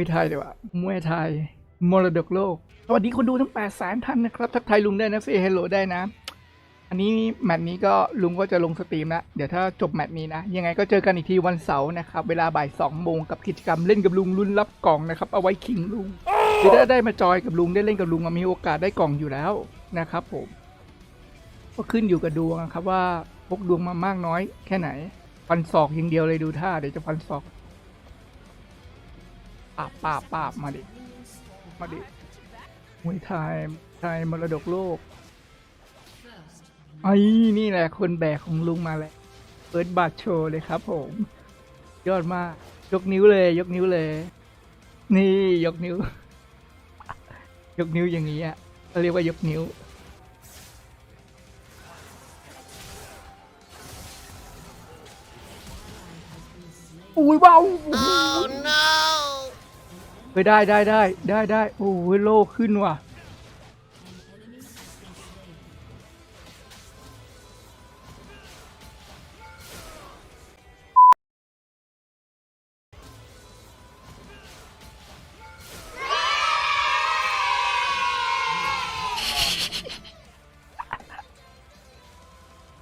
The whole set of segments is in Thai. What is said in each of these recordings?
วยไทยดีกว่ามวยไทย มรดกโลก สวัสดีคนดูทั้ง8 0 0 0 0ท่านนะครับ ทักทายลุงได้นะเซฮลโลได้นะ อันนี้แมตช์นี้ก็ลุงก็จะลงสตรีมแล้ว เดี๋ยวถ้าจบแมตช์นี้นะ ยังไงก็เจอกันอีกทีวันเสาร์นะครับ เวลาบ่าย2โมงกับกิจกรรมเล่นกับลุงรุ่นรับกล่องนะครับ เอาไว้ขิงลุงหรือถ้ได้มาจอยกับลุงได้เล่นกับลุงมีโอกาสได้กล่องอยู่แล้วนะครับผม ก็ขึ้นอยู่กับดวงครับว่าพกดวงมามากน้อยแค่ไหน ฟันศอกอย่างเดียวเลยดูท่าเดี๋ยวจะฟันศอกาบปาบปาบมาดิ มาดิมวยไทยไทยมรดกโลกไอ้นี่แหละคนแบกของลุงมาแหละเปิดบัตรโชว์เลยครับผม ยอดมาก ยกนิ้วเลย ยกนิ้วเลย นี่ยกนิ้ว ยกนิ้วอย่างนี้อะเขาเรียกว่ายกนิ้วอุ้ยเบา เฮ้ยได้ได้ได้ได้ได้โอ้ยโลขึ้นว่ะ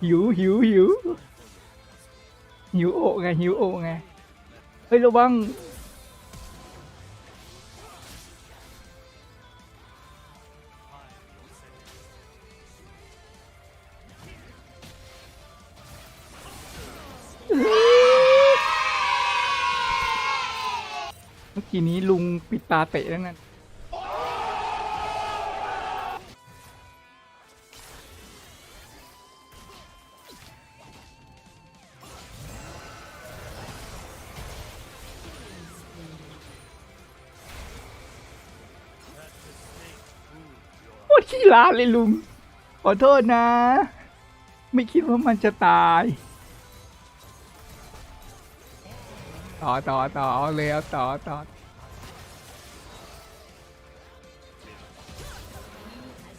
หิวหิวหิวหิวโอไงหิวโอไงเฮ้ยระวัง กี้นี้ลุงปิดตาเตะแล้วนั่นโอ้ขี้ลาเลยลุง ขอโทษนะ ไม่คิดว่ามันจะตาย ต่อต่อต่อเอาเลยเอาต่อต่อ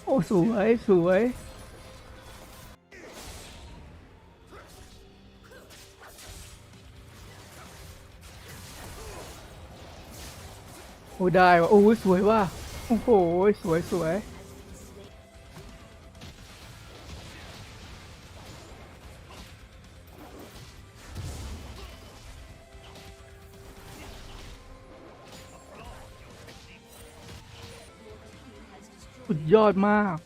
อ้สวยสวยโอ้ได้ว่ะโอ้สวยว่ะโอ้โหสวยสวย สุดยอดมาก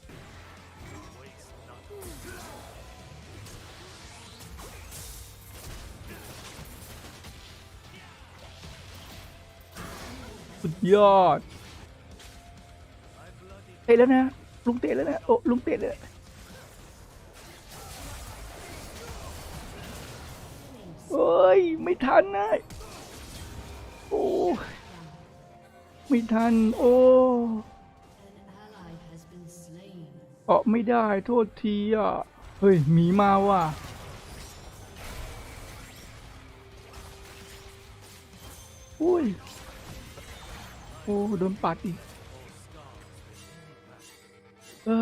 สุดยอด เตะแล้วนะ ลุงเตะแล้วนะ โอ้ลุงเตะเลยโอ้ย ไม่ทันนะโอ้ ไม่ทัน โอ้ เกาะไม่ได้โทษทีอะ เฮ้ยหมีมาว่ะอุ้ย โอ้โดนปัดอีกเอ้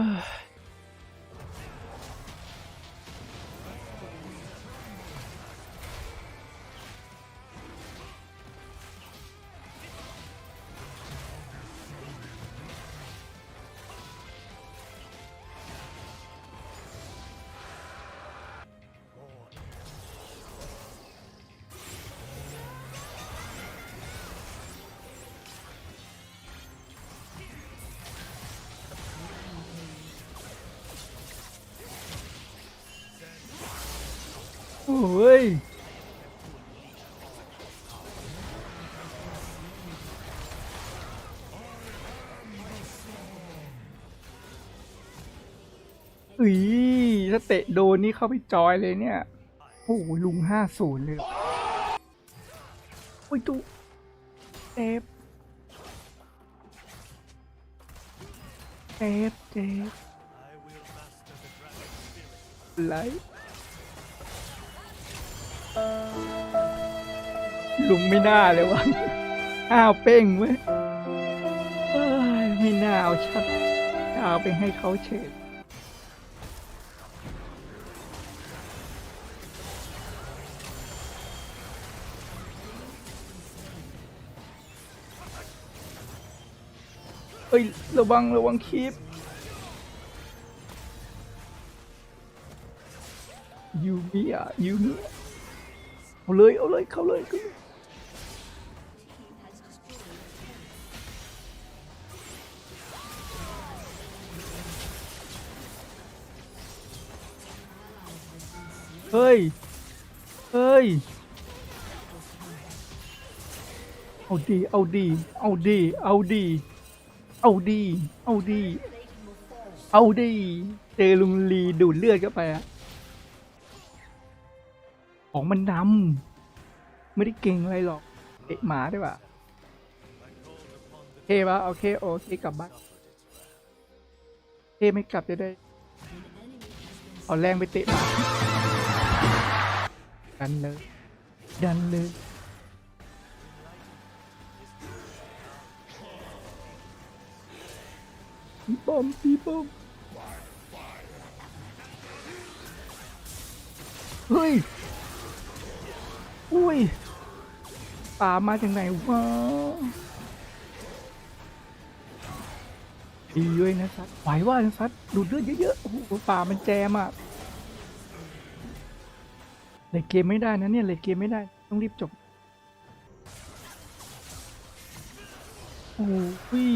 อุ้ยถ้าเตะโดนนี่เข้าไปจอยเลยเนี่ย โอ้โหลุงห้าศูนย์เลยอโอ้ยตุเจ็บเจ็บเจ็บไหลลุงไม่น่าเลยวะอ้าวเป้งเว้ยเอ้ยไม่น่าเอาชัด เอาไปให้เขาเฉด เอ้ย ระวังระวังคีบยูมิอะยูมิเอาเลยเอาเลยเข้าเลยเขาเลยเฮ้ย เฮ้ย เอาดี เอาดี เอาดี เอาดี เอาดี เอาดี เอาดี เจอลุงลีดูดเลือดเข้าไปอะของมันดำไม่ได้เก่งอะไรหรอกเตะหมาได้ป่ะเคปะโอเคโอเคกลับบ้านเคไม่กลับจะได้ เอาแรงไปเตะหมาดันเลยดันเลย ปีบอมปีบอมเฮ้ย อุ้ยป่ามาจากไหนวะดีด้วยนะซัดไหวว่านะซัดดูดเลือดเยอะๆโอ้โหป่ามันแจมอะเลยเกมไม่ได้นะเนี่ยเลยเกมไม่ได้ ต้องรีบจบ โอ้ย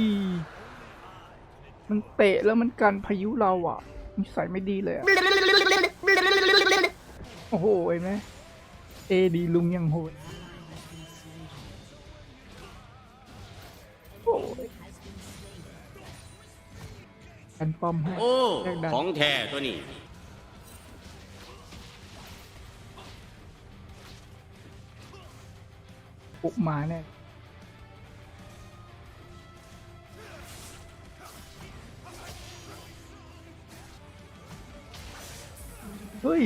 มันเตะแล้วมันกันพายุเราอะนิสัยไม่ดีเลยอะโอ้โหเห็นไหมเอดีลุงยังโหดโอ้ยกันป้อมให้โอ้แรกดันของแท้ตัวนี้ ปุกมาแน่ เฮ้ย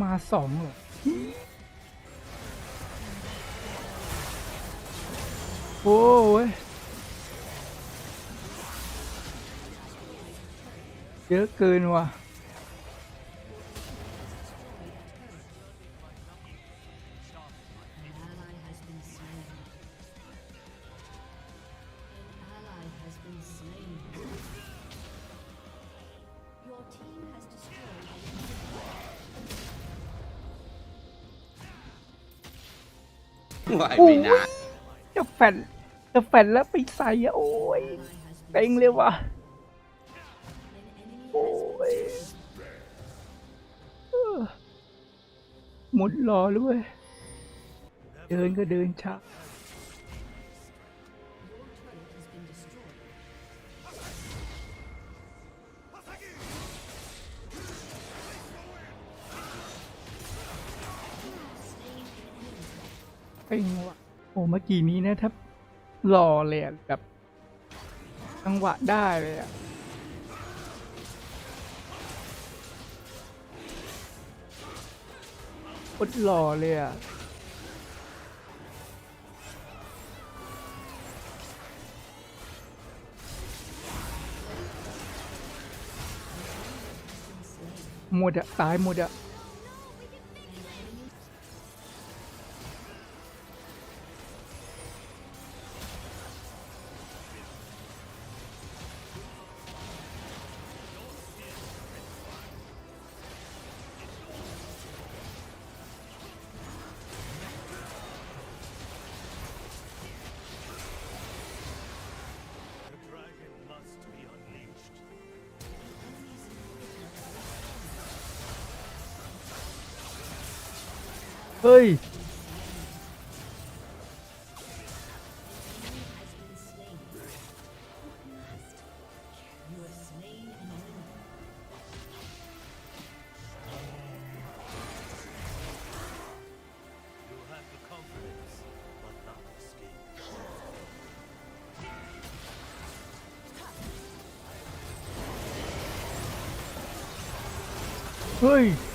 มาสองเหรอโอ้ยเยอะเกินว่ะ ไหวไม่นานจะแฟนจะแฟนแล้วไปใส่อะโอ้ยเต็งเลยว่ะโอ้ยหมดรอเลยเดินก็เดินช้า ป่งว่ะโอ้เมื่อกี้นี้นะถ้ารอเลยอะแบบจังหวะได้เลยอะโคตรหล่อเลยอะหมดอะตายหมดอะ เฮ้ย You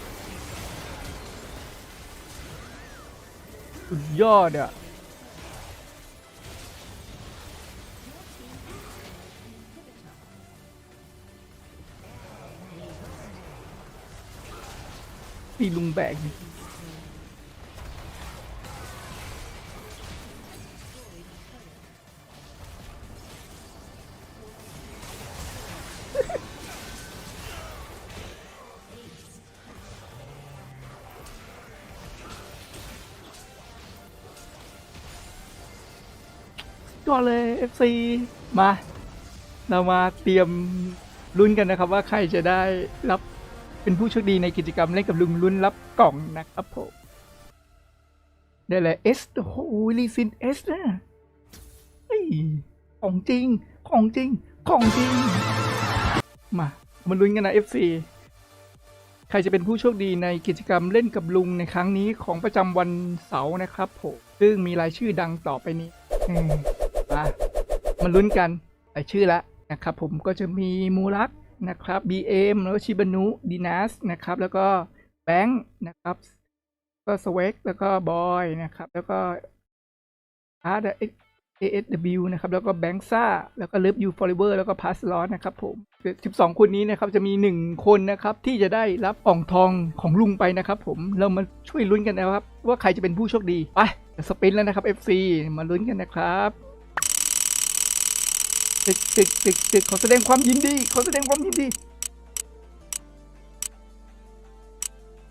ยอดอะตีลุงแบก ก่อนเลย FC มา เรามาเตรียมลุ้นกันนะครับ ว่าใครจะได้รับเป็นผู้โชคดีในกิจกรรมเล่นกับลุงลุ้นรับกล่องนะครับผมได้เลยเอสโอ้โหลีซินเอสนะของจริง ของจริง ของจริง มามาลุ้นกันนะ FC ใครจะเป็นผู้โชคดีในกิจกรรมเล่นกับลุงในครั้งนี้ของประจำวันเสาร์นะครับผมซึ่งมีรายชื่อดังต่อไปนี้ มามาลุ้นกันรายชื่อล้วนะครับผมก็จะมีมูรักนะครับ BM แล้วก็ชิบานุดีนัสนะครับ แล้วก็แบงค์นะครับ ก็สเวกแล้วก็บอยนะครับ แล้วก็อาร์ ASW นะครับ แล้วก็แบงซ่าแล้วก็เลิฟยูฟอร์เวอร์แล้วก็พาสลอสนะครับผม 12 คนนี้นะครับ จะมี 1 คนนะครับ ที่จะได้รับอ่องทองของลุงไปนะครับผม เรามาช่วยลุ้นกันนะครับ ว่าใครจะเป็นผู้โชคดี ไปสปินแล้วนะครับ FC มาลุ้นกันนะครับ ตึกตึกตึกตึกขอแสดงความยินดีขอแสดงความยินดี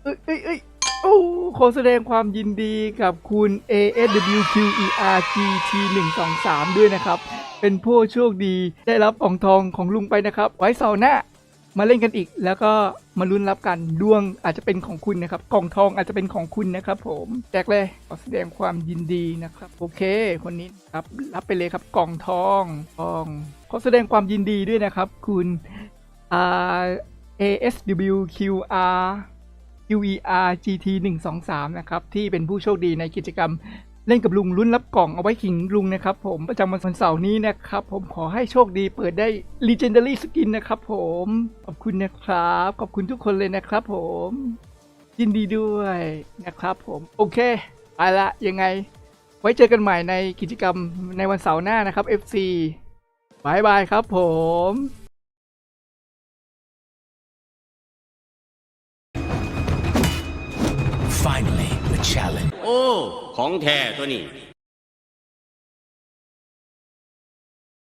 เอ้ยเอ้ยเอ้ยโอ้ขอแสดงความยินดีกับคุณ ASWQERGT 1 2 3 ด้วยนะครับ เป็นผู้โชคดีได้รับอ่องทองของลุงไปนะครับ ไว้เสาร์หน้า มาเล่นกันอีก แล้วก็มาลุ้นรับกันดวงอาจจะเป็นของคุณนะครับกล่องทองอาจจะเป็นของคุณนะครับ ผมแจกเลยขอแสดงความยินดีนะครับ โอเค คนนี้ครับรับไปเลยครับกล่องทองทองขอแสดงความยินดีด้วยนะครับ คุณ ASWQR QER GT 1 2 3 นะครับ ที่เป็นผู้โชคดีในกิจกรรม เล่นกับลุงลุ้นรับกล่องเอาไว้ขิงลุงนะครับผมประจำวันเสาร์นี้นะครับผมขอให้โชคดีเปิดได้ Legendary Skin นะครับผมขอบคุณนะครับ ขอบคุณทุกคนเลยนะครับผมยินดีด้วยนะครับผมโอเคไปละยังไง ไว้เจอกันใหม่ในกิจกรรมในวันเสาร์หน้านะครับ FC บายบายครับผม Finally, the challenge. ้ของแท้ตัวนี้